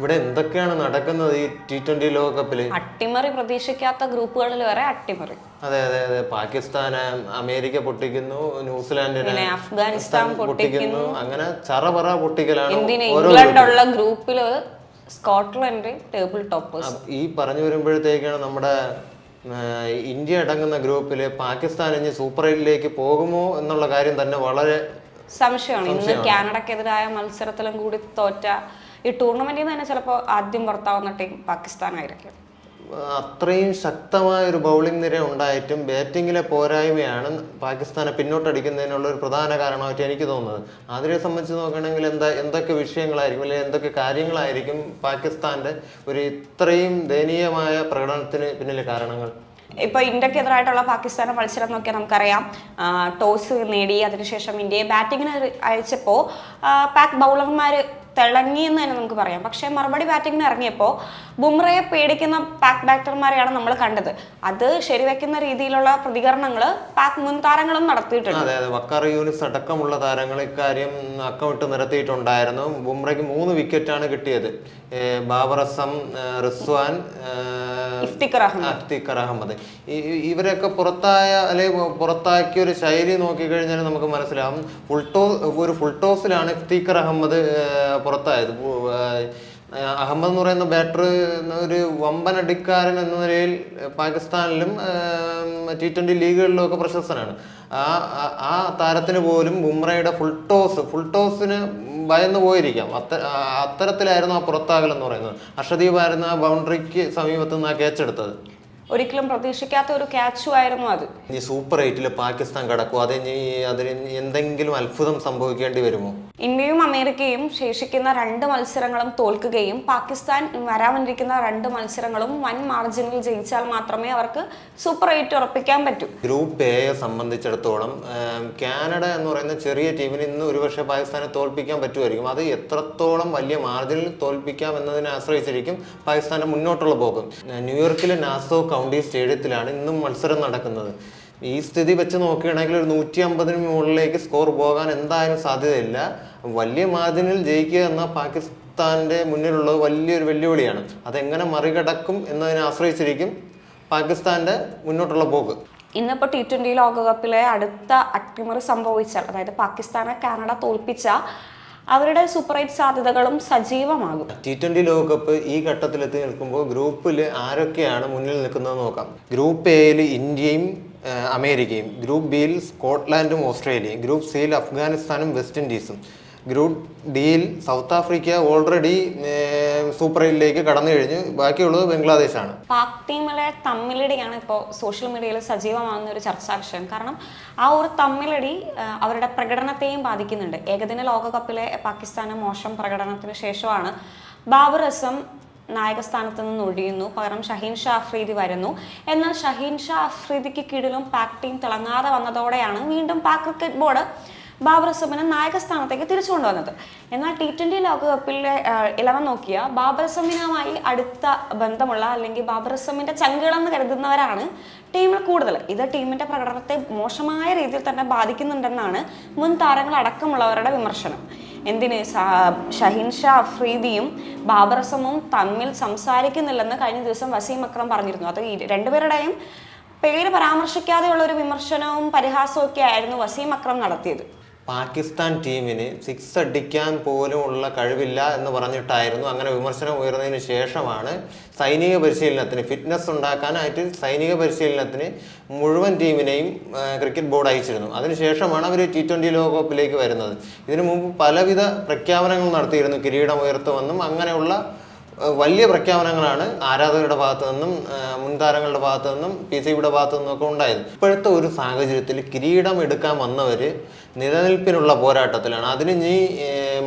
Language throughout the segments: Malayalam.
ഇവിടെ എന്തൊക്കെയാണ് നടക്കുന്നത് ഈ ടി ട്വന്റി ലോകകപ്പിൽ അട്ടിമറി പ്രതീക്ഷിക്കാത്ത ഗ്രൂപ്പുകളിൽ വരെ അട്ടിമറി. അതെ അതെ അതെ. പാകിസ്ഥാൻ അമേരിക്ക പൊട്ടിക്കുന്നു ന്യൂസിലാൻഡിനെ അഫ്ഗാനിസ്ഥാൻ പൊട്ടിക്കുന്നു. അങ്ങനെ ചറപറ പൊട്ടിക്കലാണ് ഇംഗ്ലണ്ടുള്ള ഓരോ ഇംഗ്ലണ്ട് ഉള്ള ഗ്രൂപ്പിൽ സ്കോട്ട്ലൻഡ് ടേബിൾ ടോപ്പേഴ്സ്. ഈ പറഞ്ഞു വരുമ്പോഴത്തേക്കാണ് നമ്മുടെ ഇന്ത്യ അടങ്ങുന്ന ഗ്രൂപ്പിൽ പാകിസ്ഥാൻ ഇനി സൂപ്പർ എയ്റ്റിലേക്ക് പോകുമോ എന്നുള്ള കാര്യം തന്നെ വളരെ സംശയമാണ്. ഇന്ന് കാനഡക്കെതിരായ മത്സരത്തിലും കൂടി തോറ്റ ഈ ടൂർണമെന്റിൽ നിന്ന് തന്നെ ചിലപ്പോൾ ആദ്യം പുറത്താവുന്ന ടീം പാകിസ്ഥാനായിരിക്കും. അത്രയും ശക്തമായ ഒരു ബൗളിംഗ് നിര ഉണ്ടായിട്ടും ബാറ്റിങ്ങിലെ പോരായ്മയാണ് പാകിസ്ഥാനെ പിന്നോട്ടടിക്കുന്നതിനുള്ള ഒരു പ്രധാന കാരണമായിട്ട് എനിക്ക് തോന്നുന്നത്. അതിനെ സംബന്ധിച്ച് നോക്കുകയാണെങ്കിൽ എന്താ എന്തൊക്കെ വിഷയങ്ങളായിരിക്കും അല്ലെങ്കിൽ എന്തൊക്കെ കാര്യങ്ങളായിരിക്കും പാകിസ്ഥാന്റെ ഒരു ഇത്രയും ദയനീയമായ പ്രകടനത്തിന് പിന്നിലെ കാരണങ്ങൾ? ഇപ്പൊ ഇന്ത്യക്കെതിരായിട്ടുള്ള പാകിസ്ഥാൻ മത്സരം നോക്കിയാൽ നമുക്കറിയാം. ടോസ് നേടി അതിനുശേഷം ഇന്ത്യയെ ബാറ്റിങ്ങിന് അയച്ചപ്പോൾ പാക് ബൗളർമാർ തിളങ്ങി എന്ന് തന്നെ നമുക്ക് പറയാം. പക്ഷേ മറുപടി ബാറ്റിങ്ങിന് ഇറങ്ങിയപ്പോൾ ബുംറയെ പേടിക്കുന്ന പാക്ക് ബാറ്റർമാരെയാണ് നമ്മൾ കണ്ടത്. അത് ശരിവെക്കുന്ന രീതിയിലുള്ള പ്രതികരണങ്ങൾ പാക്ക് മുൻ താരങ്ങളും നടത്തിയിട്ടുണ്ട്. അതെ അതെ. വക്കാർ യൂനിസ് അടക്കമുള്ള താരങ്ങൾ ഇക്കാര്യം അക്കമിട്ട് നിരത്തിയിട്ടുണ്ടായിരുന്നു. ബുംറയ്ക്ക് മൂന്ന് വിക്കറ്റാണ് കിട്ടിയത്. ബാബർ അസം റിസ്വാൻ ഇഫ്തിഖർ അഹമ്മദ്. ഇവരൊക്കെ പുറത്തായ അല്ലെങ്കിൽ പുറത്താക്കിയ ഒരു ശൈലി നോക്കിക്കഴിഞ്ഞാൽ നമുക്ക് മനസ്സിലാവും. ഫുൾ ടോ ഒരു ഫുൾ ടോസിലാണ് ഇഫ്തിഖർ അഹമ്മദ് പുറത്തായത്. അഹമ്മദ് എന്ന് പറയുന്ന ബാറ്റർ ഒരു വമ്പൻ അടിക്കാരൻ എന്ന നിലയിൽ പാകിസ്ഥാനിലും ടി ട്വന്റി ലീഗുകളിലും ഒക്കെ പ്രശസ്തനാണ്. ആ ആ- താരത്തിന് പോലും ബുംറയുടെ ഫുൾ ടോസ് ഫുൾ ടോസിന് ഭയന്ന് പോയിരിക്കാം. അത്ത അത്തരത്തിലായിരുന്നു ആ പുറത്താകൽ എന്ന് പറയുന്നത്. അർഷദീപ് ആയിരുന്നു ആ ബൗണ്ടറിക്ക് സമീപത്ത് നിന്ന് ആ ക്യാച്ച് എടുത്തത്. ഒരിക്കലും പ്രതീക്ഷിക്കാത്ത ഒരു ക്യാച്ചും ആയിരുന്നു അത്. ഇനി സൂപ്പർ എയ്റ്റിൽ പാകിസ്ഥാൻ കടക്കും. അതെ അതിന് എന്തെങ്കിലും അത്ഭുതം സംഭവിക്കേണ്ടി വരുമോ? ഇന്ത്യയും അമേരിക്കയും ശേഷിക്കുന്ന രണ്ട് മത്സരങ്ങളും തോൽക്കുകയും പാകിസ്ഥാൻ വരാനിരിക്കുന്ന രണ്ട് മത്സരങ്ങളും വൻ മാർജിനിൽ ജയിച്ചാൽ മാത്രമേ അവർക്ക് സൂപ്പർ എയ്റ്റ് ഉറപ്പിക്കാൻ പറ്റൂ. ഗ്രൂപ്പ് എയെ സംബന്ധിച്ചിടത്തോളം കാനഡ എന്ന് പറയുന്ന ചെറിയ ടീമിന് ഇന്ന് ഒരുപക്ഷെ പാകിസ്ഥാനെ തോൽപ്പിക്കാൻ പറ്റുമായിരിക്കും. അത് എത്രത്തോളം വലിയ മാർജിനിൽ തോൽപ്പിക്കാം എന്നതിനെ ആശ്രയിച്ചിരിക്കും പാകിസ്ഥാന്റെ മുന്നോട്ടുള്ള പോക്ക്. ന്യൂയോർക്കിലെ നാസോ കൗണ്ടി സ്റ്റേഡിയത്തിലാണ് ഇന്നും മത്സരം നടക്കുന്നത്. ഈ സ്ഥിതി വെച്ച് നോക്കുകയാണെങ്കിൽ ഒരു നൂറ്റി അമ്പതിന് മുകളിലേക്ക് സ്കോർ പോകാൻ എന്തായാലും സാധ്യതയില്ല. വലിയ മാർജിനിൽ ജയിക്കുക എന്ന പാകിസ്ഥാന്റെ മുന്നിലുള്ളത് വലിയൊരു വെല്ലുവിളിയാണ്. അതെങ്ങനെ മറികടക്കും എന്നതിനെ ആശ്രയിച്ചിരിക്കും പാകിസ്ഥാന്റെ മുന്നോട്ടുള്ള പോക്ക്. ഇന്നിപ്പോൾ ടി ട്വന്റി ലോകകപ്പിലെ അടുത്ത അട്ടിമറി സംഭവിച്ചാൽ അതായത് പാകിസ്ഥാനെ കാനഡ തോൽപ്പിച്ച അവരുടെ സൂപ്പർ എയ്റ്റ് സാധ്യതകളും സജീവമാകും. ടി ട്വന്റി ലോകകപ്പ് ഈ ഘട്ടത്തിലെത്തി നിൽക്കുമ്പോൾ ഗ്രൂപ്പിൽ ആരൊക്കെയാണ് മുന്നിൽ നിൽക്കുന്നത് നോക്കാം. ഗ്രൂപ്പ് എയിൽ ഇന്ത്യയും അമേരിക്കയും ഗ്രൂപ്പ് ബിയിൽ സ്കോട്ട്ലാൻഡും ഓസ്ട്രേലിയയും ഗ്രൂപ്പ് സിയിൽ അഫ്ഗാനിസ്ഥാനും വെസ്റ്റ് ഇൻഡീസും. ഗ്രൂപ്പ് ഡിയിൽ സൗത്ത് ആഫ്രിക്ക ഓൾറെഡി സൂപ്പർ എയിലേക്ക് കടന്നു കഴിഞ്ഞു. ബാക്കിയുള്ളത് ബംഗ്ലാദേശാണ്. പാക് ടീമിലെ തമ്മിലടിയാണ് ഇപ്പോൾ സോഷ്യൽ മീഡിയയിൽ സജീവമാകുന്ന ഒരു ചർച്ചാ വിഷയം. കാരണം ആ ഒരു തമ്മിലടി അവരുടെ പ്രകടനത്തെയും ബാധിക്കുന്നുണ്ട്. ഏകദിന ലോകകപ്പിലെ പാകിസ്ഥാന് മോശം പ്രകടനത്തിന് ശേഷമാണ് ബാബർ അസം നായകസ്ഥാനത്ത് നിന്ന് ഒഴിയുന്നു. പകരം ഷഹീൻ ഷാ അഫ്രീദി വരുന്നു. എന്നാൽ ഷഹീൻ ഷാ അഫ്രീദിക്ക് കീഴിലും പാക് ടീം തിളങ്ങാതെ വന്നതോടെയാണ് വീണ്ടും പാക് ക്രിക്കറ്റ് ബോർഡ് ബാബർ അസമിനെ നായകസ്ഥാനത്തേക്ക് തിരിച്ചു കൊണ്ടുവന്നത്. എന്നാൽ ടി ട്വന്റി ലോകകപ്പിലെ ഇലവൻ നോക്കിയ ബാബർ അസമിനുമായി അടുത്ത ബന്ധമുള്ള അല്ലെങ്കിൽ ബാബർ അസമിന്റെ ചങ്കുകളെന്ന് കരുതുന്നവരാണ് ടീമിൽ കൂടുതൽ. ഇത് ടീമിന്റെ പ്രകടനത്തെ മോശമായ രീതിയിൽ തന്നെ ബാധിക്കുന്നുണ്ടെന്നാണ് മുൻ താരങ്ങൾ അടക്കമുള്ളവരുടെ വിമർശനം. എന്തിന്? ഷഹീൻ ഷാ അഫ്രീദിയും ബാബറസമും തമ്മിൽ സംസാരിക്കുന്നില്ലെന്ന് കഴിഞ്ഞ ദിവസം വസീം അക്രം പറഞ്ഞിരുന്നു. അത് രണ്ടുപേരുടെയും പേര് പരാമർശിക്കാതെയുള്ള ഒരു വിമർശനവും പരിഹാസവും ഒക്കെ ആയിരുന്നു വസീം അക്രം നടത്തിയത്. പാകിസ്ഥാൻ ടീമിന് സിക്സ് അടിക്കാൻ പോലും ഉള്ള കഴിവില്ല എന്ന് പറഞ്ഞിട്ടായിരുന്നു അങ്ങനെ വിമർശനം ഉയർന്നതിന് ശേഷമാണ് സൈനിക പരിശീലനത്തിന് ഫിറ്റ്നസ് ഉണ്ടാക്കാനായിട്ട് സൈനിക പരിശീലനത്തിന് മുഴുവൻ ടീമിനെയും ക്രിക്കറ്റ് ബോർഡ് അയച്ചിരുന്നു. അതിനുശേഷമാണ് അവർ ടി ട്വന്റി ലോകകപ്പിലേക്ക് വരുന്നത്. ഇതിനു മുമ്പ് പലവിധ പ്രഖ്യാപനങ്ങൾ നടത്തിയിരുന്നു. കിരീടം ഉയർത്തുമെന്നും അങ്ങനെയുള്ള വലിയ പ്രഖ്യാപനങ്ങളാണ് ആരാധകരുടെ ഭാഗത്തു നിന്നും മുൻ താരങ്ങളുടെ ഭാഗത്തു നിന്നും പി സി ബിയുടെ ഭാഗത്തു നിന്നും ഒക്കെ ഉണ്ടായത്. ഇപ്പോഴത്തെ ഒരു സാഹചര്യത്തിൽ കിരീടം എടുക്കാൻ വന്നവർ നിലനിൽപ്പിനുള്ള പോരാട്ടത്തിലാണ്. അതിന് നീ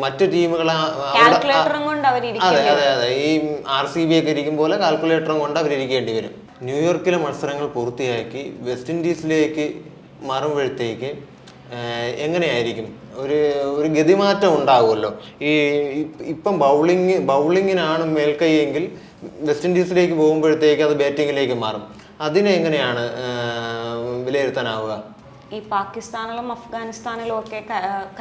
മറ്റു ടീമുകളെ അതെ അതെ അതെ. ഈ ആർ സി ബി ഒക്കെ ഇരിക്കും പോലെ കാൽക്കുലേറ്ററും കൊണ്ട് അവരിയ്ക്കേണ്ടി വരും. ന്യൂയോർക്കിലെ മത്സരങ്ങൾ പൂർത്തിയാക്കി വെസ്റ്റ് ഇൻഡീസിലേക്ക് മാറുമ്പോഴത്തേക്ക് എങ്ങനെയായിരിക്കും? ഒരു ഒരു ഗതിമാറ്റം ഉണ്ടാകുമല്ലോ ഈ ഇപ്പം ബൗളിങ് ബൗളിങ്ങിനാണ് മേൽക്കൈയെങ്കിൽ വെസ്റ്റ് ഇൻഡീസിലേക്ക് പോകുമ്പോഴത്തേക്ക് അത് ബാറ്റിങ്ങിലേക്ക് മാറും. അതിനെ എങ്ങനെയാണ് വിലയിരുത്താനാവുക? ഈ പാകിസ്ഥാനിലും അഫ്ഗാനിസ്ഥാനിലും ഒക്കെ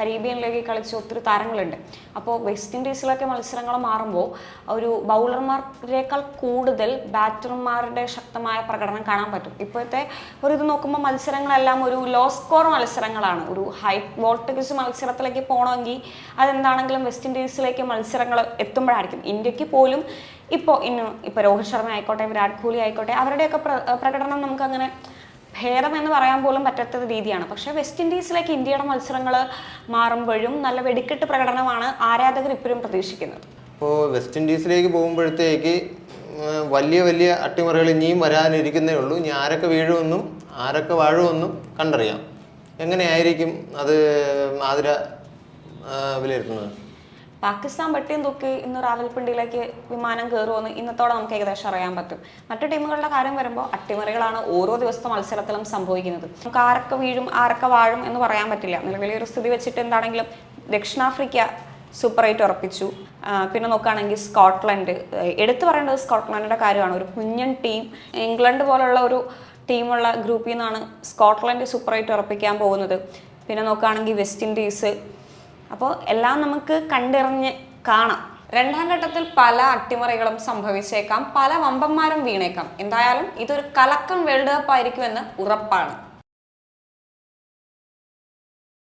കരീബിയനിലേക്ക് കളിച്ച ഒത്തിരി താരങ്ങളുണ്ട്. അപ്പോൾ വെസ്റ്റ് ഇൻഡീസിലൊക്കെ മത്സരങ്ങൾ മാറുമ്പോൾ ഒരു ബൗളർമാരേക്കാൾ കൂടുതൽ ബാറ്റർമാരുടെ ശക്തമായ പ്രകടനം കാണാൻ പറ്റും. ഇപ്പോഴത്തെ ഒരു ഇത് നോക്കുമ്പോൾ മത്സരങ്ങളെല്ലാം ഒരു ലോ സ്കോർ മത്സരങ്ങളാണ്. ഒരു ഹൈ വോൾട്ടേജ് മത്സരത്തിലേക്ക് പോകണമെങ്കിൽ അതെന്താണെങ്കിലും വെസ്റ്റ് ഇൻഡീസിലേക്ക് മത്സരങ്ങൾ എത്തുമ്പോഴായിരിക്കും. ഇന്ത്യയ്ക്ക് പോലും ഇപ്പോൾ ഇന്ന് ഇപ്പോൾ രോഹിത് ശർമ്മ ആയിക്കോട്ടെ വിരാട് കോഹ്ലി ആയിക്കോട്ടെ അവരുടെയൊക്കെ പ്ര- പ്രകടനം നമുക്കങ്ങനെ ഭേദം എന്ന് പറയാൻ പോലും പറ്റാത്ത രീതിയാണ്. പക്ഷേ വെസ്റ്റ് ഇൻഡീസിലേക്ക് ഇന്ത്യയുടെ മത്സരങ്ങൾ മാറുമ്പോഴും നല്ല വെടിക്കെട്ട് പ്രകടനമാണ് ആരാധകർ ഇപ്പോഴും പ്രതീക്ഷിക്കുന്നത്. ഇപ്പോൾ വെസ്റ്റ് ഇൻഡീസിലേക്ക് പോകുമ്പോഴത്തേക്ക് വലിയ വലിയ അട്ടിമറികൾ ഇനിയും വരാനിരിക്കുന്നേ ഉള്ളൂ. ഇനി ആരൊക്കെ വീഴുമെന്നും ആരൊക്കെ വാഴുമെന്നും കണ്ടറിയാം. എങ്ങനെയായിരിക്കും അത് മാതിര വിലയിരുത്തുന്നത്? പാകിസ്ഥാൻ പട്ടിയും തൂക്കി ഇന്ന് റാവൽപിണ്ടിയിലേക്ക് വിമാനം കയറുമെന്ന് ഇന്നത്തോടെ നമുക്ക് ഏകദേശം അറിയാൻ പറ്റും. മറ്റു ടീമുകളുടെ കാര്യം വരുമ്പോൾ അട്ടിമറികളാണ് ഓരോ ദിവസത്തെ മത്സരത്തിലും സംഭവിക്കുന്നത്. നമുക്ക് ആരൊക്കെ വീഴും ആരൊക്കെ വാഴും എന്ന് പറയാൻ പറ്റില്ല. നിലവിലെ ഒരു സ്ഥിതി വെച്ചിട്ട് എന്താണെങ്കിലും ദക്ഷിണാഫ്രിക്ക സൂപ്പർ എയ്റ്റ് ഉറപ്പിച്ചു. പിന്നെ നോക്കുകയാണെങ്കിൽ സ്കോട്ട്ലൻഡ്. എടുത്തു പറയേണ്ടത് സ്കോട്ട്ലൻഡിന്റെ കാര്യമാണ്. ഒരു കുഞ്ഞൻ ടീം ഇംഗ്ലണ്ട് പോലുള്ള ഒരു ടീമുള്ള ഗ്രൂപ്പിൽ നിന്നാണ് സ്കോട്ട്ലൻഡ് സൂപ്പർ എയ്റ്റ് ഉറപ്പിക്കാൻ പോകുന്നത്. പിന്നെ നോക്കുകയാണെങ്കിൽ വെസ്റ്റ് ഇൻഡീസ് അപ്പോൾ എല്ലാം നമുക്ക് കണ്ടെറിഞ്ഞ് കാണാം. രണ്ടാം ഘട്ടത്തിൽ പല അട്ടിമറികളും സംഭവിച്ചേക്കാം. പല വമ്പന്മാരും വീണേക്കാം. എന്തായാലും ഇതൊരു കലക്കം വേൾഡ് കപ്പ് ആയിരിക്കുമെന്ന് ഉറപ്പാണ്.